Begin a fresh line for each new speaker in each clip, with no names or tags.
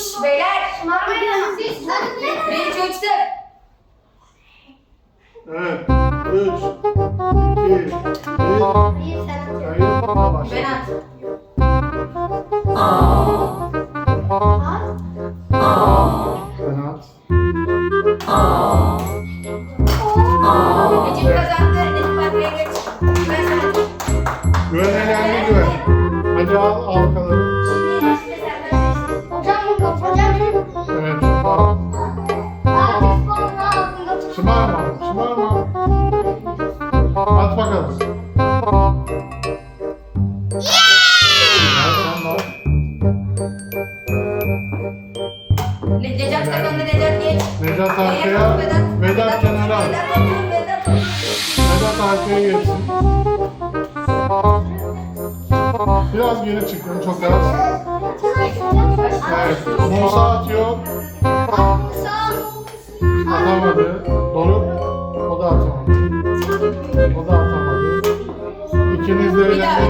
Şş, beyler. Bir iki uçtu.
Evet. Üç, iki, bir.
Sen.
Hayır. Başla.
Ben at.
Sen at.
Necip kazandı. Necip arkaya geç. Ben sana.
Güven elendi güven. Hadi al halkaları.
Hocam
çıkın. Çok az. Evet. Musa atıyor. Atamadı. Doruk. O da atamadı. O da atamadı. İkiniz de eğlendiniz.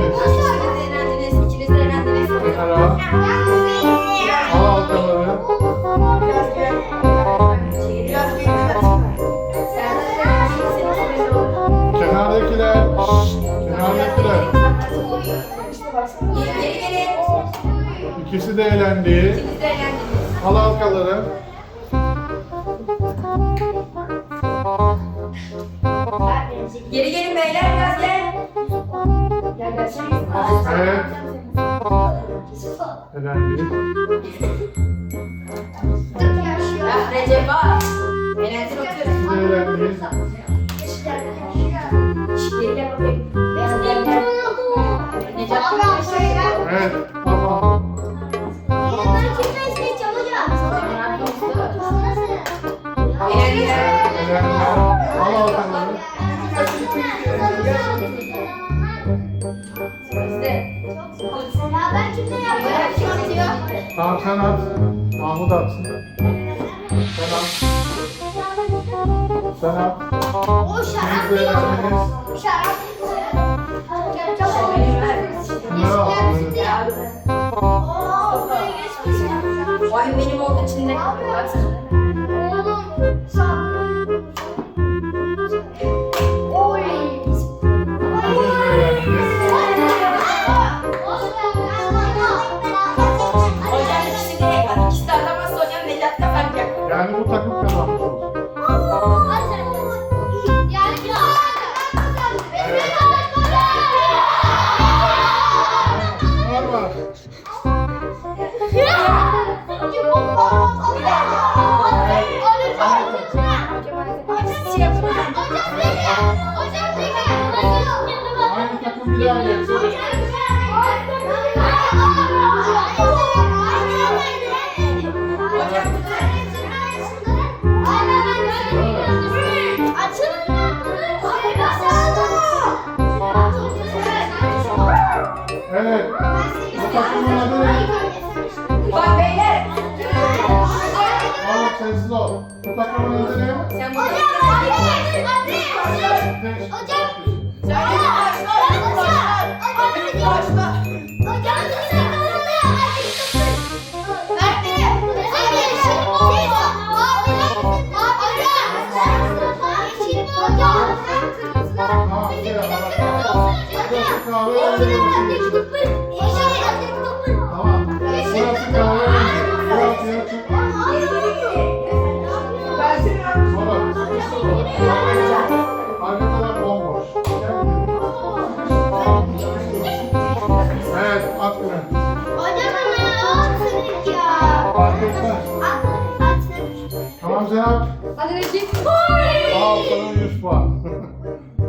İkisi de eğlendi.
İkiniz de eğlendiniz.
Al halkaları.
Geri gelin beyler biraz gel. Gel gel.
Evet. Elendi.
Ya Recep otur.
İkisi de elendi.
Geri gel bakayım.
Al. Tamam sen at. Mahmut atsın. Sen at. Sen at.
O şarap
de
değil. Şarap.
Oyun benim olduğu için de baksana.
Takımın adı ne?
Bak beyler.
Oğlum sessiz ol. Bu takımın adı ne?
Sen bunu
Ateş.
Söyle başla. Başla.
Tamam, bir kere bak. Burası kahve öğrenci. Tamam.
Hadi Recep.
Al sana 100 puan.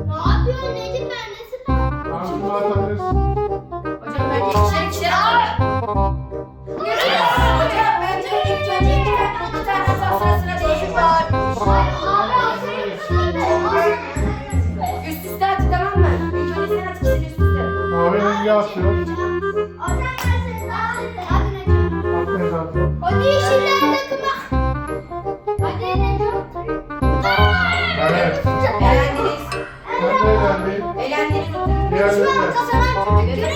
Ne yapıyorsun Necip ben nesin?
Tamam şunu atabilirsin.
Hocam bence ikişer oturun.
Diğerleri de.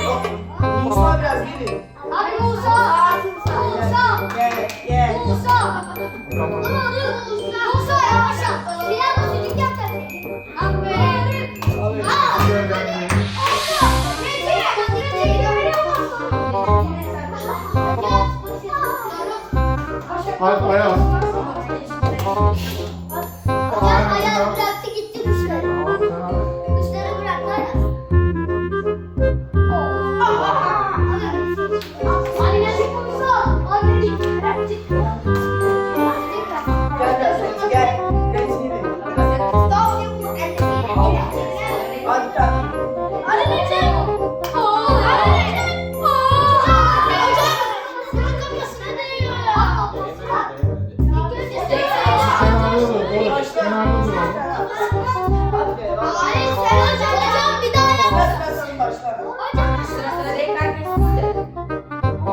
Musa biraz gelin.
Hadi Musa.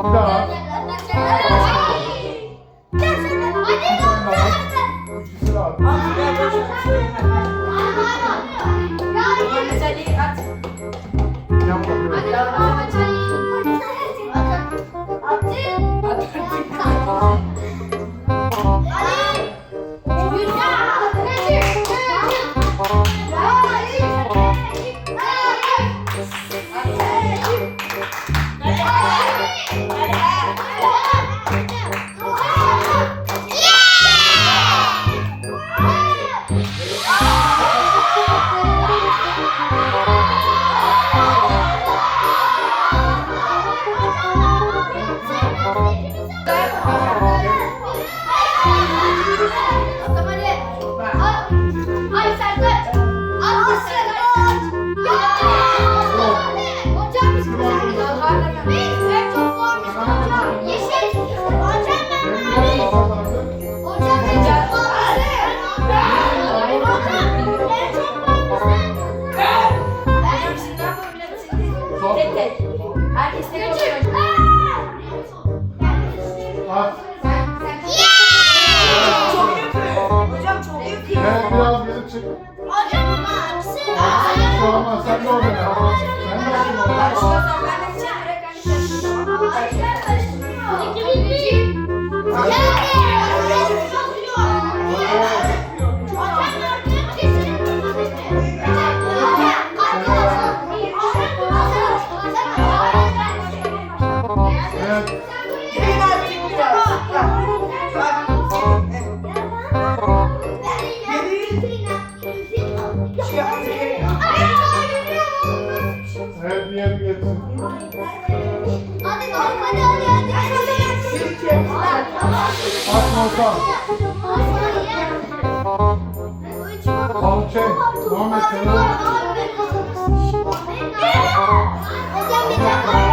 你 Tamam şey. Muhammed kenara.
Hocam bir
dakika.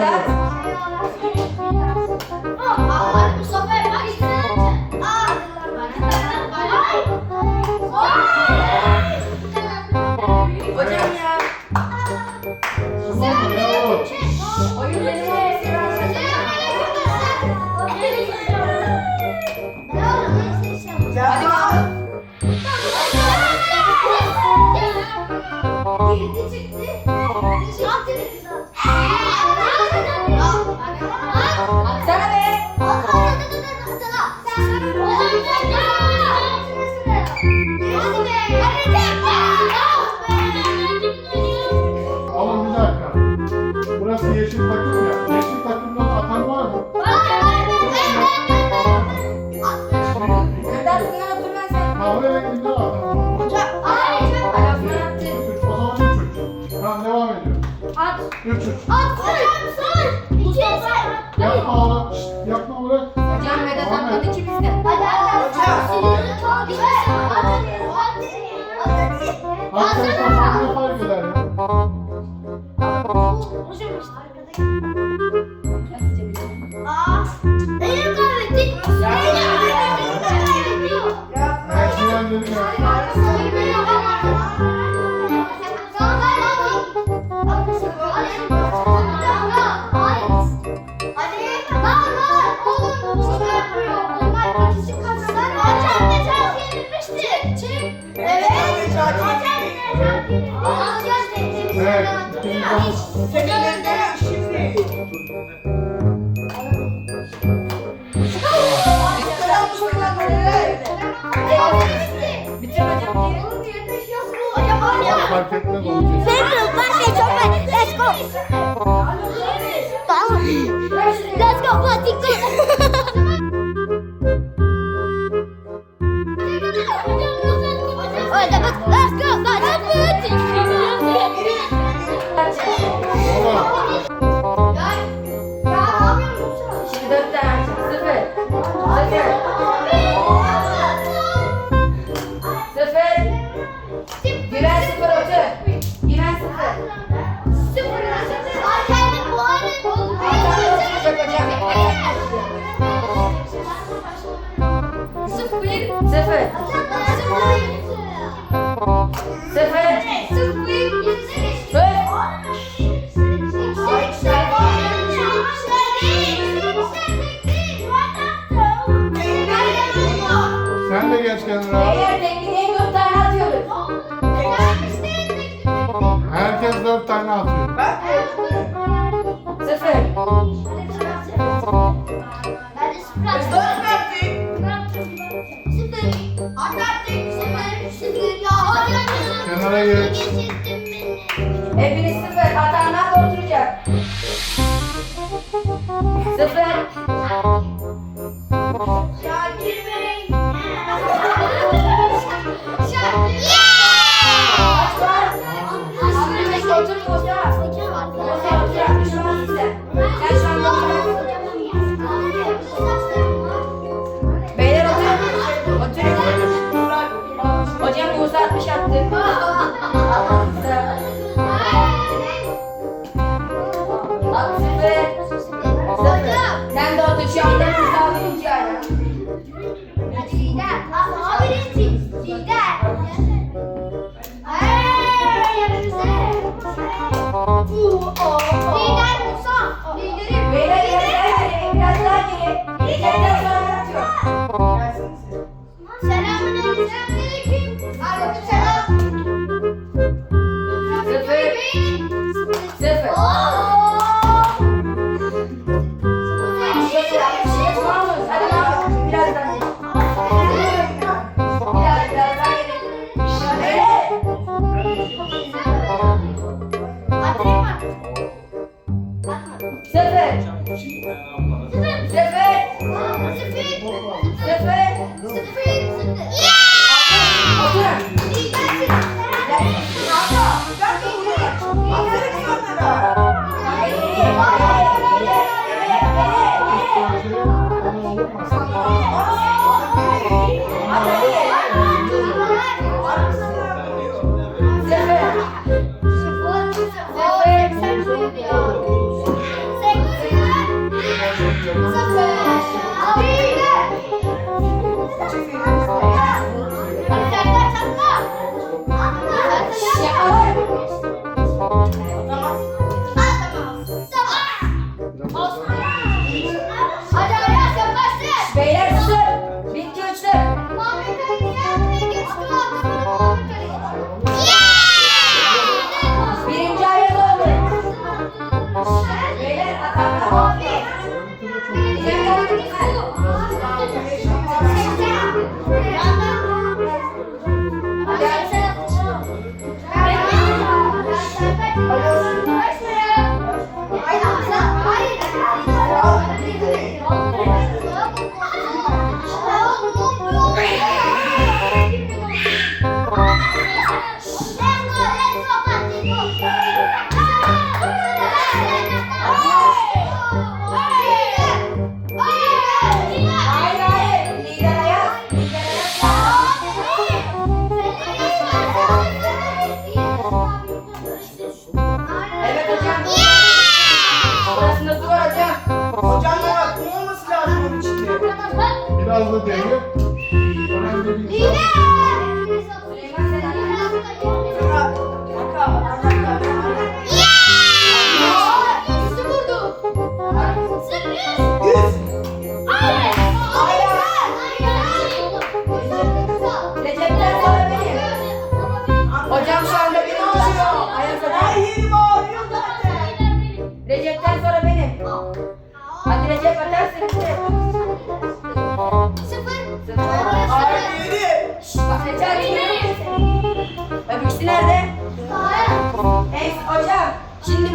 바닥 Yeah. Evet. ikimiz de-
Bitir hocam.
Fark etmez olacak.
Let's go. Let's go, Fatih. Let's
kenara.
Eğer tekniğe dört tane atıyoruz.
Herkes dört tane atıyor.
Sıfır.
Kenara geç.
Hepiniz sıfır. Atanlar da oturacak. Sıfır. Kaç Öyle. Sıfır.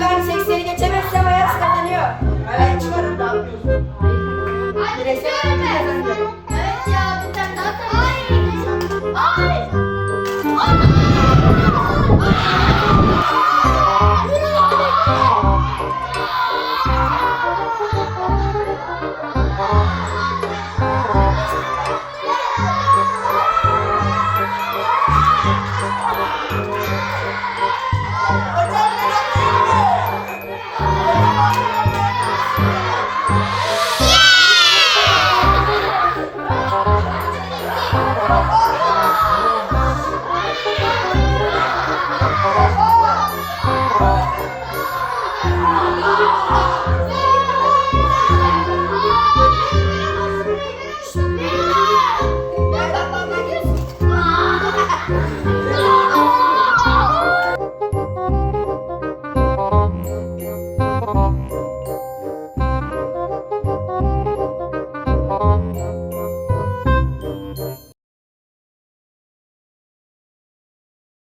Çocuklar 80'i geçemezse hayat kazanıyor. Ben çıkarım ne yapıyorsun?
Hayır. Hadi söyleme. Evet ya bir tane daha